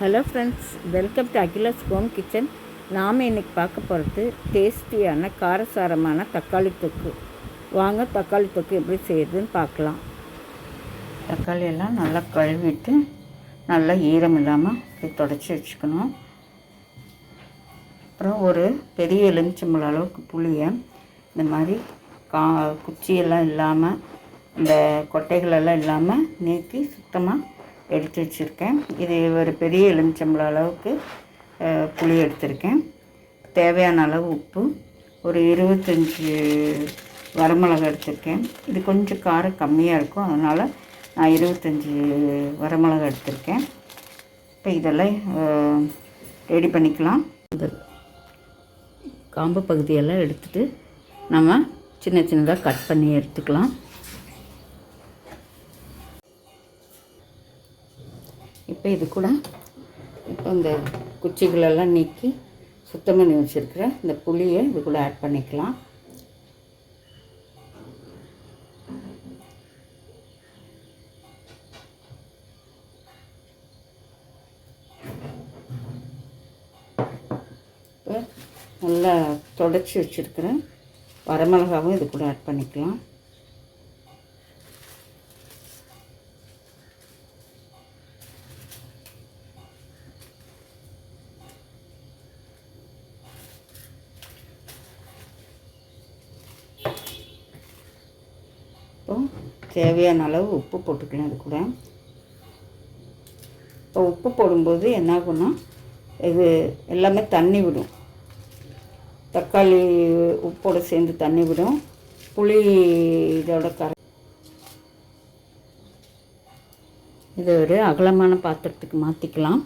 Hello friends welcome to Akila's home kitchen நாம் இன்றைக்கி பார்க்க போகிறது டேஸ்டியான காரசாரமான தக்காளி தொக்கு. வாங்க தக்காளி தொக்கு எப்படி செய்யுதுன்னு பார்க்கலாம். தக்காளியெல்லாம் நல்லா கழுவிட்டு நல்லா ஈரம் இல்லாமல் இப்படி தொடச்சி வச்சுக்கணும். அப்புறம் ஒரு பெரிய எலுமிச்சம்பழம் அளவுக்கு புளியை இந்த மாதிரி கா குச்சியெல்லாம் இல்லாமல் இந்த கொட்டைகளெல்லாம் இல்லாமல் நீக்கி சுத்தமாக எடுத்து வச்சுருக்கேன். இது ஒரு பெரிய எலுமிச்சம்பழம் அளவுக்கு புளி எடுத்திருக்கேன். தேவையான அளவு உப்பு ஒரு இருபத்தஞ்சி வரமிளகா எடுத்திருக்கேன். இது கொஞ்சம் காரம் கம்மியாக இருக்கும் அதனால் நான் இருபத்தஞ்சி வரமிளகா எடுத்திருக்கேன். இப்போ இதெல்லாம் ரெடி பண்ணிக்கலாம். இந்த காம்பு பகுதியெல்லாம் எடுத்துகிட்டு நம்ம சின்ன சின்னதாக கட் பண்ணி எடுத்துக்கலாம். இப்போ இது கூட இப்போ இந்த குச்சிகளெல்லாம் நீக்கி சுத்தம் பண்ணி வச்சுருக்கிற இந்த புளியை இது கூட ஆட் பண்ணிக்கலாம். இப்போ நல்லா தொடச்சி வச்சுருக்கிறேன் வரமிளகாவும் இது கூட ஆட் பண்ணிக்கலாம். இப்போ தேவையான அளவு உப்பு போட்டுக்கலாம் இது கூட. இப்போ உப்பு போடும்போது என்ன ஆகும்னா இது எல்லாமே தண்ணி விடும். தக்காளி உப்போடு சேர்ந்து தண்ணி விடும். புளி இதோட கரை இதை ஒரு அகலமான பாத்திரத்துக்கு மாற்றிக்கலாம்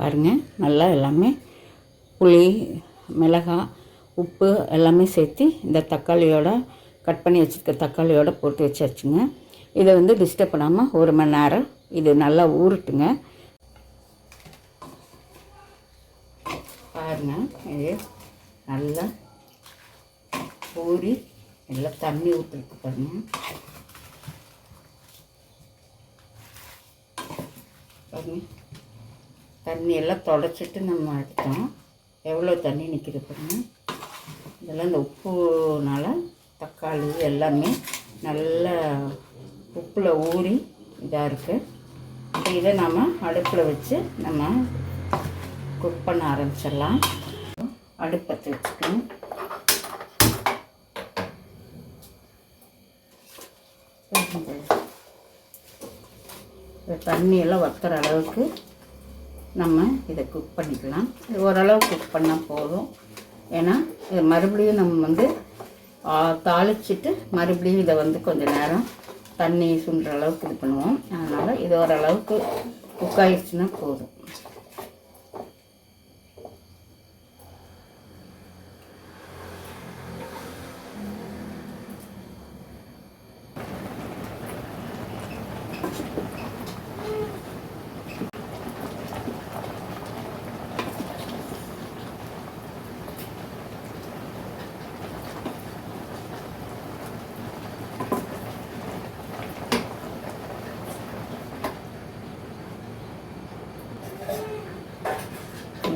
பாருங்கள் நல்லா எல்லாமே புளி மிளகாய் உப்பு எல்லாமே சேர்த்து இந்த தக்காளியோட கட் பண்ணி வச்சுருக்க தக்காளியோட போட்டு வச்சாச்சுங்க. இதை வந்து டிஸ்டர்ப் பண்ணாமல் ஒரு மணி நேரம் இது நல்லா ஊறட்டுங்க. பாருங்க இது நல்லா ஊறி எல்லாம் தண்ணி ஊற்றுருக்கு பாருங்க. பாருங்க. தண்ணி எல்லாம் தொடச்சிட்டு நம்ம எடுத்தோம் எவ்வளோ தண்ணி நிற்கிது பாருங்க. இதெல்லாம் இந்த உப்புனால தக்காளி எல்லாமே நல்லா உப்பில் ஊறி இதாக இருக்குது இதை நம்ம அடுப்பில் வச்சு நம்ம குக் பண்ண ஆரம்பிச்சிடலாம். அடுப்பத்தை வச்சுக்கணும். இந்த தண்ணியெல்லாம் வத்துற அளவுக்கு நம்ம இதை குக் பண்ணிக்கலாம். இது ஓரளவு குக் பண்ணால் போதும். ஏன்னா இது மறுபடியும் நம்ம வந்து தாளிச்சிட்டு மறுபடியும் இதை வந்து கொஞ்சம் நேரம் தண்ணி சுண்டுற அளவுக்கு இது பண்ணுவோம். அதனால் இது ஓரளவுக்கு குக் ஆயிடுச்சுன்னா போதும்.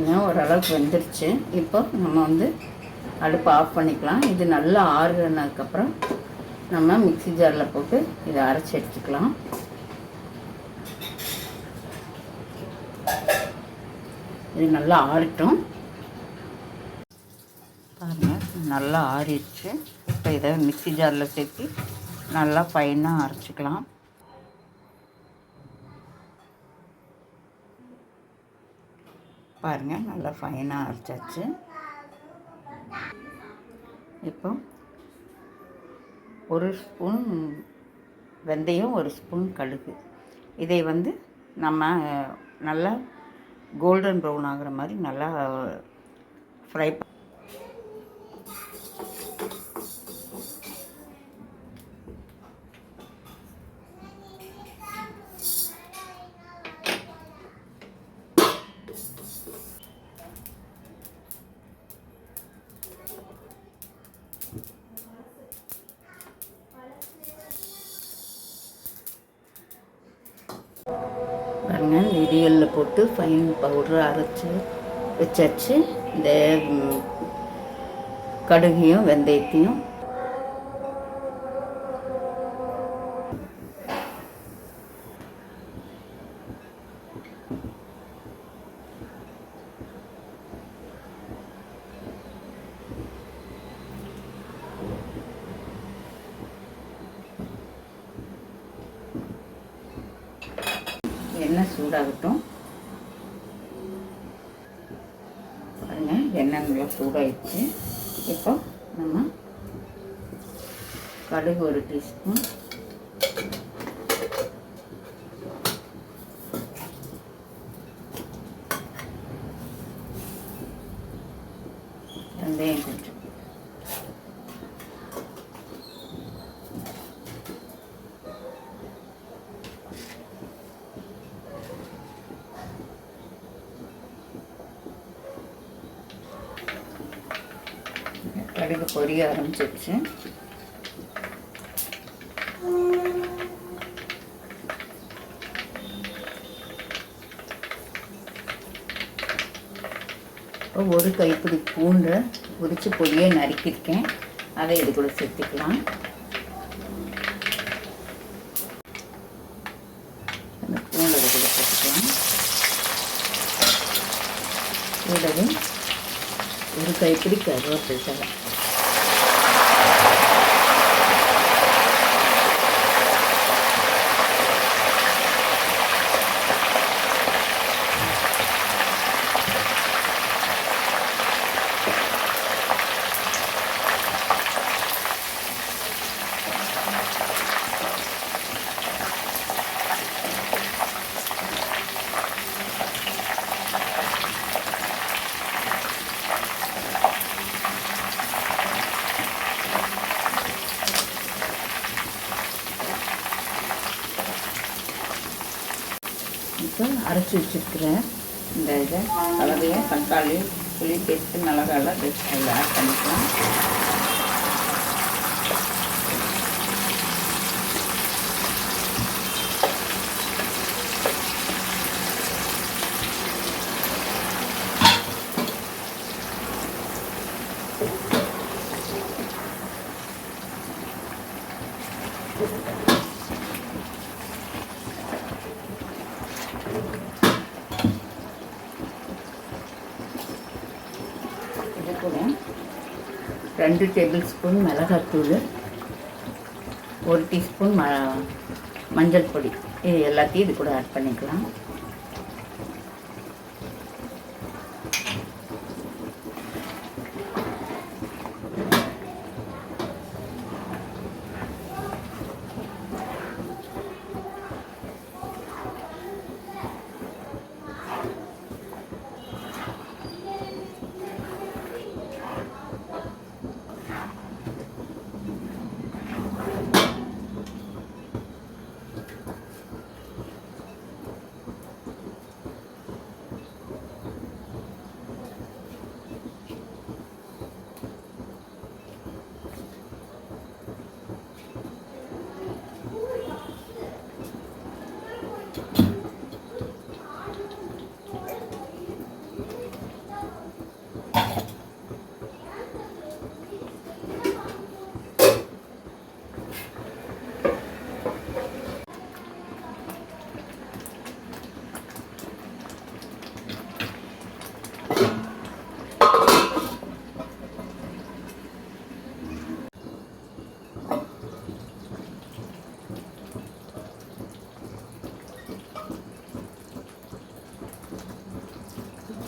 இன்னும் ஓரளவுக்கு வெந்துருச்சு. இப்போ நம்ம வந்து அடுப்பு ஆஃப் பண்ணிக்கலாம். இது நல்லா ஆறுனதுக்கப்புறம் நம்ம மிக்ஸி ஜாரில் போட்டு இதை அரைச்சி எடுத்துக்கலாம். இது நல்லா ஆறட்டும். பாருங்கள் நல்லா ஆறிடுச்சு. இப்போ இதை மிக்ஸி ஜாரில் சேர்த்து நல்லா ஃபைனாக அரைச்சிக்கலாம். பாருங்கள் நல்லா ஃபைனாக அரைச்சாச்சு. இப்போ ஒரு ஸ்பூன் வெந்தயம் ஒரு ஸ்பூன் கடுகு. இதை வந்து நம்ம நல்லா கோல்டன் ப்ரௌன் ஆகுற மாதிரி நல்லா ஃப்ரை போட்டு ஃபைன் பவுட்ரு அரைச்சி வச்சாச்சு. இந்த கடுகையும் வெந்தயத்தையும். எண்ணெய் சூடாகட்டும் பாருங்க எண்ணெய் நல்லா சூடாயிடுச்சு. இப்போ நம்ம கடுகு ஒரு டீஸ்பூன் வெந்தயம் கொஞ்சம் கடுகு பொரிய ஆரம்பிச்சிருச்சு. இப்போ ஒரு கைப்பிடி பூண்டை உரித்து பொடியை நறுக்கியிருக்கேன். அதை இது கூட சேர்த்துக்கலாம். அந்த இது கூட சேர்த்துக்கலாம். கூடவே ஒரு கைப்பிடி கருவேப்பிலை இப்போ அரைச்சி வச்சுருக்கிறேன். இந்த இதை கலவையை தக்காளி புளி பேஸ்ட்டு மிளகாலாம் பேஸ்ட் ஆட் பண்ணிக்கலாம். இது ரெண்டு டேபிள் ஸ்பூன் மிளகாத்தூள் ஒரு டீஸ்பூன் ம மஞ்சள் பொடி. இது எல்லாத்தையும் இது கூட ஆட் பண்ணிக்கலாம்.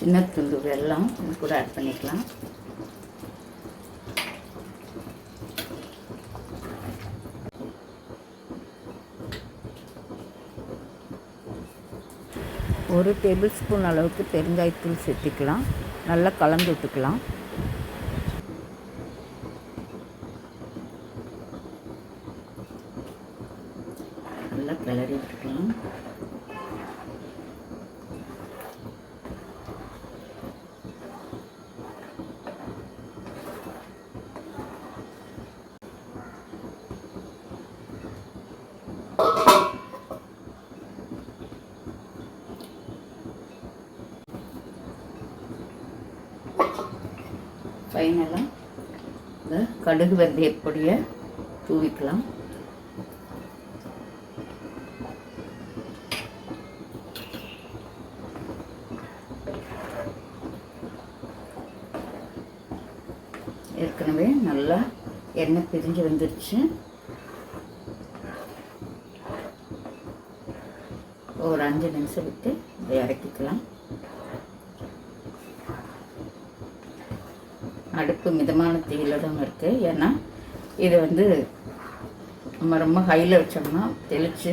சின்ன துண்டு வெல்லம் இது கூட ஆட் பண்ணிக்கலாம். ஒரு டேபிள் ஸ்பூன் அளவுக்கு பெருங்காயத்தூள் சேர்த்துக்கலாம். நல்லா கலந்து விட்டுக்கலாம். நல்லா கிளறி விட்டுக்கலாம். ஃபைனலாக இந்த கடுகு வெந்தய பொடியை தூவிக்கலாம். ஏற்கனவே நல்லா எண்ணெய் பிரிஞ்சு வந்துருச்சு. ஒரு அஞ்சு நிமிஷம் விட்டு இதை இறக்கிக்கலாம் அடுப்பு மிதமான தீயில தான் இருக்குது ஏன்னா இது வந்து நம்ம ரொம்ப ஹையில் வச்சோம்னா தெளித்து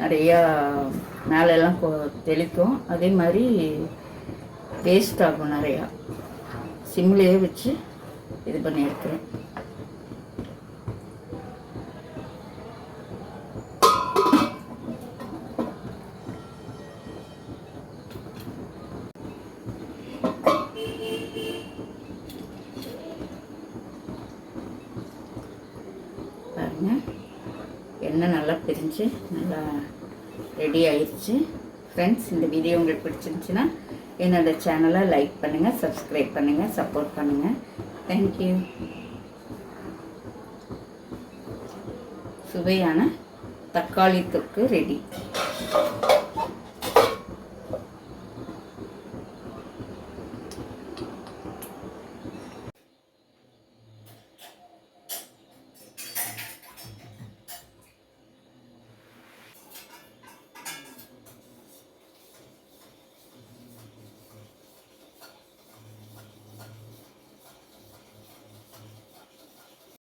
நிறையா மேலெல்லாம் கொ தெளிக்கும். அதே மாதிரி வேஸ்ட் ஆகும் நிறையா. சிம்லேயே வச்சு இது பண்ணி எடுக்கிறேன் பாருங்க எண்ணெய் நல்லா பிரிஞ்சு நல்லா ரெடி ஆயிடுச்சு ஃப்ரெண்ட்ஸ் இந்த வீடியோ உங்களுக்கு பிடிச்சிருந்துச்சுன்னா என்னோட சேனலை லைக் பண்ணுங்கள் சப்ஸ்கிரைப் பண்ணுங்கள் சப்போர்ட் பண்ணுங்கள் தேங்க்யூ சுவையான தக்காளி தொக்கு ரெடி